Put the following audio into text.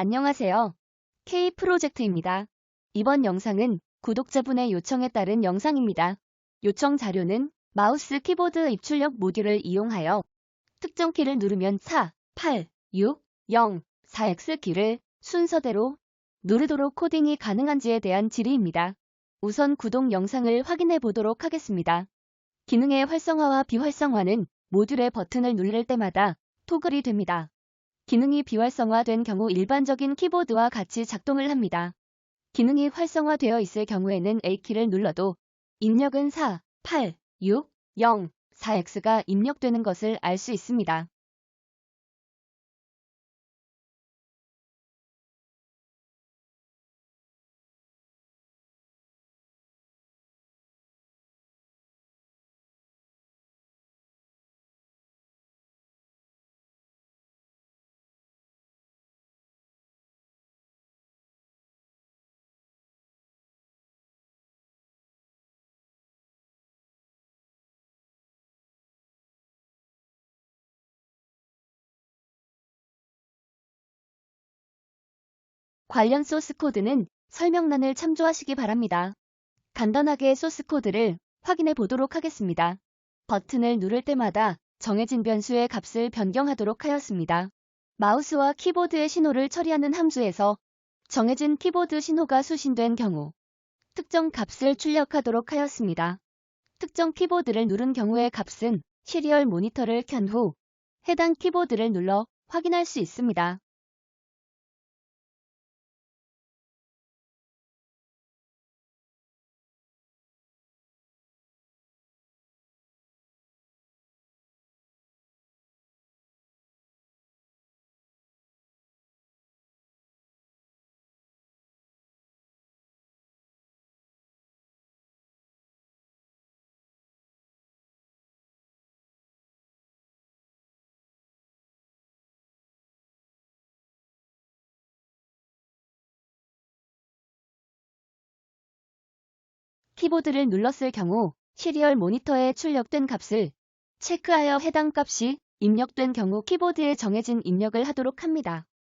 안녕하세요. K 프로젝트입니다. 이번 영상은 구독자분의 요청에 따른 영상입니다. 요청 자료는 마우스 키보드 입출력 모듈을 이용하여 특정 키를 누르면 4, 8, 6, 0, 4X 키를 순서대로 누르도록 코딩이 가능한지에 대한 질의입니다. 우선 구독 영상을 확인해 보도록 하겠습니다. 기능의 활성화와 비활성화는 모듈의 버튼을 누를 때마다 토글이 됩니다. 기능이 비활성화된 경우 일반적인 키보드와 같이 작동을 합니다. 기능이 활성화되어 있을 경우에는 A키를 눌러도 입력은 4, 8, 6, 0, 4X가 입력되는 것을 알 수 있습니다. 관련 소스 코드는 설명란을 참조하시기 바랍니다. 간단하게 소스 코드를 확인해 보도록 하겠습니다. 버튼을 누를 때마다 정해진 변수의 값을 변경하도록 하였습니다. 마우스와 키보드의 신호를 처리하는 함수에서 정해진 키보드 신호가 수신된 경우 특정 값을 출력하도록 하였습니다. 특정 키보드를 누른 경우의 값은 시리얼 모니터를 켠 후 해당 키보드를 눌러 확인할 수 있습니다. 키보드를 눌렀을 경우 시리얼 모니터에 출력된 값을 체크하여 해당 값이 입력된 경우 키보드에 정해진 입력을 하도록 합니다.